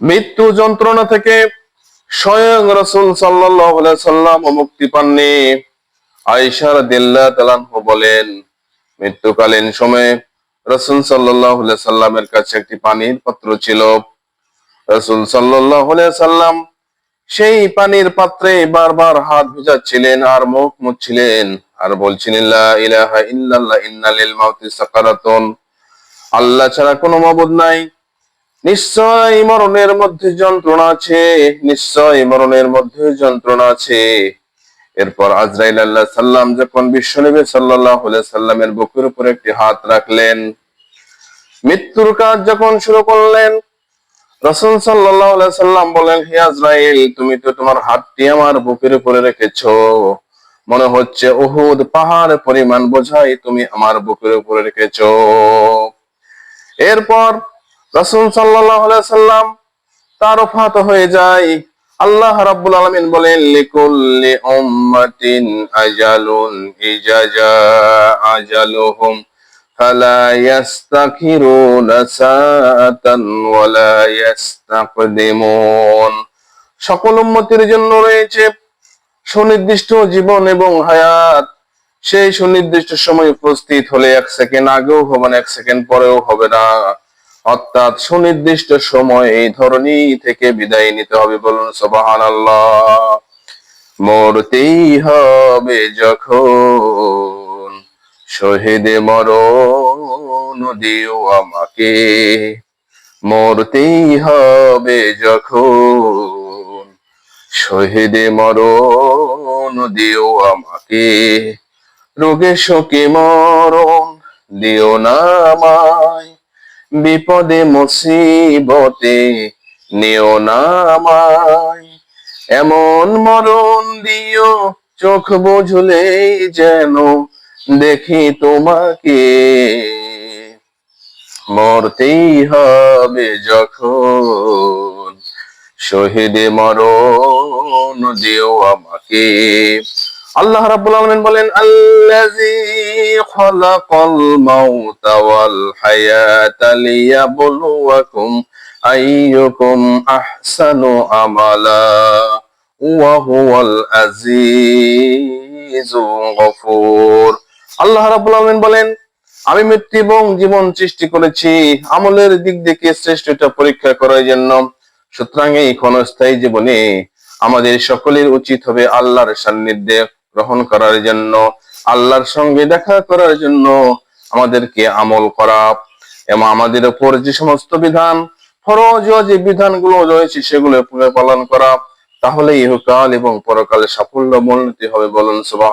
মৃত্যু যন্ত্রণা থেকে স্বয়ং রসুল সাল্লাম মুক্তি পাননি। আয়সার দিল্লা তালানহু বলেন, মৃত্যুকালীন সময়ে রসুল সাল্লাহ সাল্লামের কাছে একটি পানির পাত্র ছিল। রসুল সাল্লাহ সাল্লাম সেই পানির পাত্রে বারবার হাত ভিজাচ্ছিলেন আর মুখ মুছছিলেন আর বলছিলেন ইলাহা ইল্লাল্লাহ ইন্নালিল মাউতি সাকারাতুন। আল্লাহ ছাড়া কোনো মাবুদ নাই। নিশ্চয় মরণের মধ্যে যন্ত্রণা আছে, নিশ্চয় মরণের মধ্যে যন্ত্রণা আছে। এরপর আজরাইল আল্লাহ সাল্লাম যখন বিশ্ব বিশ্বনবী সাল্লাহ সাল্লামের বুকের উপর একটি হাত রাখলেন, মৃত্যুর কাজ যখন শুরু করলেন, রসুল সাল্লাহ সাল্লাম বলেন, হে আজরাইল, তুমি তো তোমার হাতটি আমার বুকের উপরে রেখেছো। মনে হচ্ছে ওহুদ পাহাড় পরিমাণ বোঝাই তুমি আমার বুকের উপরে রেখেছো। এরপর রসুল সাল্লাহ সাল্লাম তার ফাত হয়ে যায়। আল্লাহ রাব্বুল আলামিন বলেন, লিকুল্লি উম্মাতিন আজালুন ইজাজা আজালুহুম ফালা ইয়াস্তাখিরুনা সাআতান ওয়ালা ইয়াস্তাকদিমুন সকল উম্মতের জন্য রয়েছে সুনির্দিষ্ট জীবন এবং হায়াত। সেই সুনির্দিষ্ট সময় উপস্থিত হলে এক সেকেন্ড আগেও হবে না, এক সেকেন্ড পরেও হবে না। অর্থাৎ সুনির্দিষ্ট সময় এই ধরনী থেকে বিদায় নিতে হবে বলুন সবাহান আল্লাহ মরতেই হবে যখন শহীদে মরণ দিও আমাকে। মরতেই হবে যখন শহীদে মরণ দিও আমাকে। রোগে শোকে মরণ দিও না আমায়। বিপদে, মুসিবতে নিও না আমায়। এমন মরণ দিও, চোখ বুঝলেই যেন দেখি তোমাকে। মরতেই হবে যখন শহীদে মরণ দিও আমাকে। আল্লাহ রাব্বুল আলামিন বলেন, আল্লাযী খালাকাল মাউতা ওয়াল হায়াতা লিয়াবলুয়াকুম আইয়ুকুম আহসানু আমালা ওয়া হুয়াল গফুর। আল্লাহ রাব্বুল আলামিন বলেন, আমি মৃত্যু এবং জীবন সৃষ্টি করেছি, আমলের দিক থেকে শ্রেষ্ঠটা পরীক্ষা করার জন্য। সুতরাং এই ক্ষণস্থায়ী জীবনে আমাদের সকলের উচিত হবে আল্লাহর সান্নিধ্যে গ্রহণ করার জন্য, আল্লাহর সঙ্গে দেখা করার জন্য আমাদেরকে আমল করা। এবং আমাদের উপর যে সমস্ত বিধান, ফরজ যে বিধানগুলো রয়েছে সেগুলো পালন করা তাহলে ইহকাল এবং পরকালে সাফল্য মনোনীতি হবে বলুন সুবাহ